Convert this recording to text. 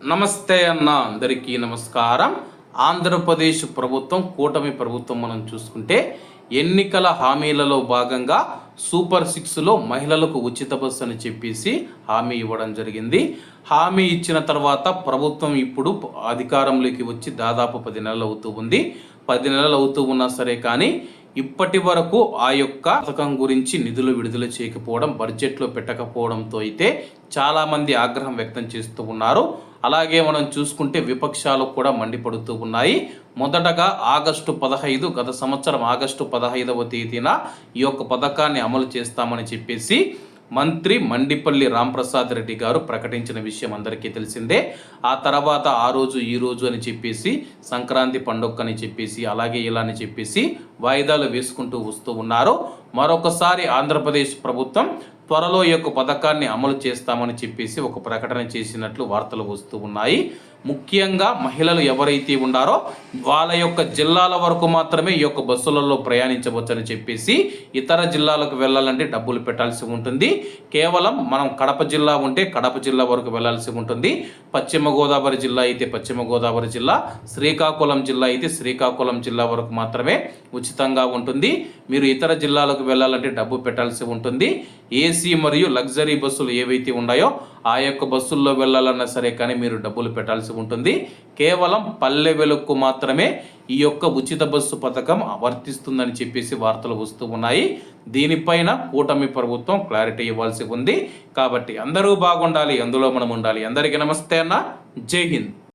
నమస్తే అన్న అందరికీ నమస్కారం. ఆంధ్రప్రదేశ్ ప్రభుత్వం కూటమి ప్రభుత్వం మనం చూసుకుంటే ఎన్నికల హామీలలో భాగంగా సూపర్ సిక్స్లో మహిళలకు ఉచిత బస్సు అని చెప్పేసి హామీ ఇవ్వడం జరిగింది. హామీ ఇచ్చిన తర్వాత ప్రభుత్వం ఇప్పుడు అధికారంలోకి వచ్చి దాదాపు పది నెలలు అవుతూ ఉంది. పది నెలలు అవుతూ ఉన్నా సరే కానీ ఇప్పటి వరకు ఆ యొక్క పథకం గురించి నిధులు విడుదల చేయకపోవడం బడ్జెట్లో పెట్టకపోవడంతో అయితే చాలామంది ఆగ్రహం వ్యక్తం చేస్తూ ఉన్నారు. అలాగే మనం చూసుకుంటే విపక్షాలు కూడా మండిపడుతూ ఉన్నాయి. మొదటగా ఆగస్టు పదహైదు గత సంవత్సరం ఆగస్టు పదహైదవ తేదీన ఈ యొక్క పథకాన్ని అమలు చేస్తామని చెప్పేసి మంత్రి మండిపల్లి రాంప్రసాద్ రెడ్డి గారు ప్రకటించిన విషయం అందరికీ తెలిసిందే. ఆ తర్వాత ఆ రోజు ఈ రోజు అని చెప్పేసి సంక్రాంతి పండుగ అని చెప్పేసి అలాగే ఇలా అని చెప్పేసి వాయిదాలు వేసుకుంటూ వస్తూ ఉన్నారు. మరొకసారి ఆంధ్రప్రదేశ్ ప్రభుత్వం త్వరలో ఈ యొక్క పథకాన్ని అమలు చేస్తామని చెప్పేసి ఒక ప్రకటన చేసినట్లు వార్తలు వస్తూ ఉన్నాయి. ముఖ్యంగా మహిళలు ఎవరైతే ఉన్నారో వాళ్ళ యొక్క జిల్లాల వరకు మాత్రమే ఈ యొక్క బస్సులలో ప్రయాణించవచ్చని చెప్పేసి ఇతర జిల్లాలకు వెళ్ళాలంటే డబ్బులు పెట్టాల్సి ఉంటుంది. కేవలం మనం కడప జిల్లా ఉంటే కడప జిల్లా వరకు వెళ్ళాల్సి ఉంటుంది. పశ్చిమ గోదావరి జిల్లా అయితే పశ్చిమ గోదావరి జిల్లా శ్రీకాకుళం జిల్లా అయితే శ్రీకాకుళం జిల్లా వరకు మాత్రమే ఉచితంగా ఉంటుంది. మీరు ఇతర జిల్లాలకు జిల్లాలకు వెళ్ళాలంటే డబ్బు పెట్టాల్సి ఉంటుంది. ఏసీ మరియు లగ్జరీ బస్సులు ఏవైతే ఉన్నాయో ఆ యొక్క బస్సుల్లో వెళ్ళాలన్నా సరే కానీ మీరు డబ్బులు పెట్టాల్సి ఉంటుంది. కేవలం పల్లె వెలుక్కు మాత్రమే ఈ యొక్క ఉచిత బస్సు పథకం వర్తిస్తుందని చెప్పేసి వార్తలు వస్తూ ఉన్నాయి. దీనిపైన కూటమి ప్రభుత్వం క్లారిటీ ఇవ్వాల్సి ఉంది. కాబట్టి అందరూ బాగుండాలి అందులో మనం ఉండాలి. అందరికీ నమస్తే అన్న. జై హింద్.